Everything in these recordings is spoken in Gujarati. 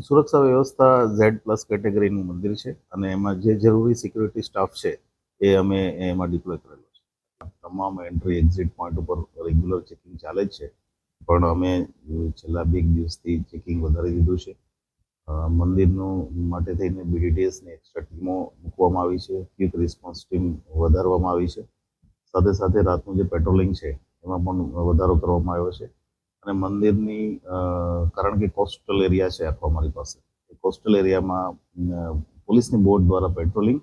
સુરક્ષા વ્યવસ્થા ઝેડ પ્લસ કેટેગરીનું મંદિર છે અને એમાં જે જરૂરી સિક્યુરિટી સ્ટાફ છે એ અમે એમાં ડિપ્લોય કરેલો છે. તમામ એન્ટ્રી એક્ઝિટ પોઈન્ટ ઉપર રેગ્યુલર ચેકિંગ ચાલે જ છે, પણ અમે છેલ્લા બે દિવસથી ચેકિંગ વધારી દીધું છે. મંદિરનું માટે થઈને બીડીડીએસની એક્સ્ટ્રા ટીમો મૂકવામાં આવી છે ક્વિક રિસ્પોન્સ ટીમ વધારવામાં આવી છે. સાથે સાથે રાતનું જે પેટ્રોલિંગ છે, એમાં પણ વધારો કરવામાં આવ્યો છે. અને મંદિરની કારણ કે કોસ્ટલ એરિયા છે આખો અમારી પાસે. કોસ્ટલ એરિયામાં પોલીસની બોટ દ્વારા પેટ્રોલિંગ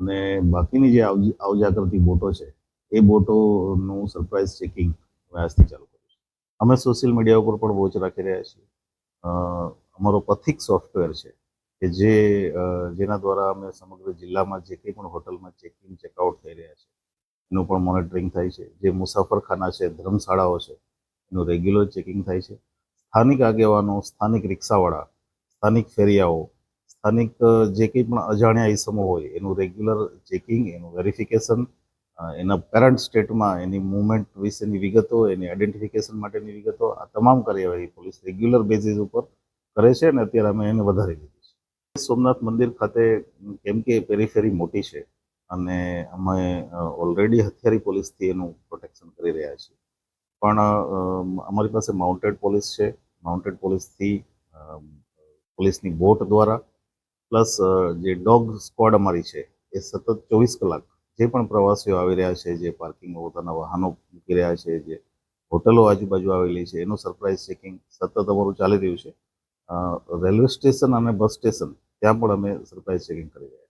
અને બાકીની જે આવજા કરતી બોટો છે, એ બોટોનું સરપ્રાઇઝ ચેકિંગ અમે આજથી ચાલુ કર્યું છે. અમે સોશિયલ મીડિયા ઉપર પણ વોચ રાખી રહ્યા છીએ. અમારો પથિક સોફ્ટવેર છે કે જે જેના દ્વારા અમે સમગ્ર જિલ્લામાં જે કંઈ પણ હોટલમાં ચેકિંગ ચેકઆઉટ થઈ રહ્યા છે, એનું પણ મોનિટરિંગ થાય છે. જે મુસાફરખાના છે, ધર્મશાળાઓ છે એનું રેગ્યુલર ચેકિંગ થાય છે. સ્થાનિક આગેવાનો, સ્થાનિક રિક્ષાવાળા, સ્થાનિક ફેરિયાઓ, સ્થાનિક જે કંઈ પણ અજાણ્યા ઇસમો હોય, એનું રેગ્યુલર ચેકિંગ એનું વેરિફિકેશન એના પેરેન્ટ સ્ટેટમાં એની મૂવમેન્ટ વિશેની વિગતો, એની આઈડેન્ટિફિકેશન માટેની વિગતો, આ તમામ કાર્યવાહી પોલીસ રેગ્યુલર બેઝિસ ઉપર કરે છે અને અત્યારે અમે એને વધારી દીધી છે. સોમનાથ મંદિર ખાતે, કેમ કે પેરીફેરી મોટી છે અને અમે ઓલરેડી હથિયારી પોલીસથી એનું પ્રોટેક્શન કરી રહ્યા છીએ. પણ અમારી પાસે માઉન્ટેડ પોલીસ છે. માઉન્ટેડ પોલીસથી પોલીસની બોટ દ્વારા, પ્લસ જે ડોગ સ્ક્વોડ અમારી છે, એ સતત ચોવીસ કલાક જે પણ પ્રવાસીઓ આવી રહ્યા છે, જે પાર્કિંગમાં પોતાના વાહનો મૂકી રહ્યા છે, જે હોટલો આજુબાજુ આવેલી છે, એનું સરપ્રાઇઝ ચેકિંગ સતત અમારું ચાલી રહ્યું છે. રેલવે સ્ટેશન અને બસ સ્ટેશન, ત્યાં પણ અમે સરપ્રાઇઝ ચેકિંગ કરી રહ્યા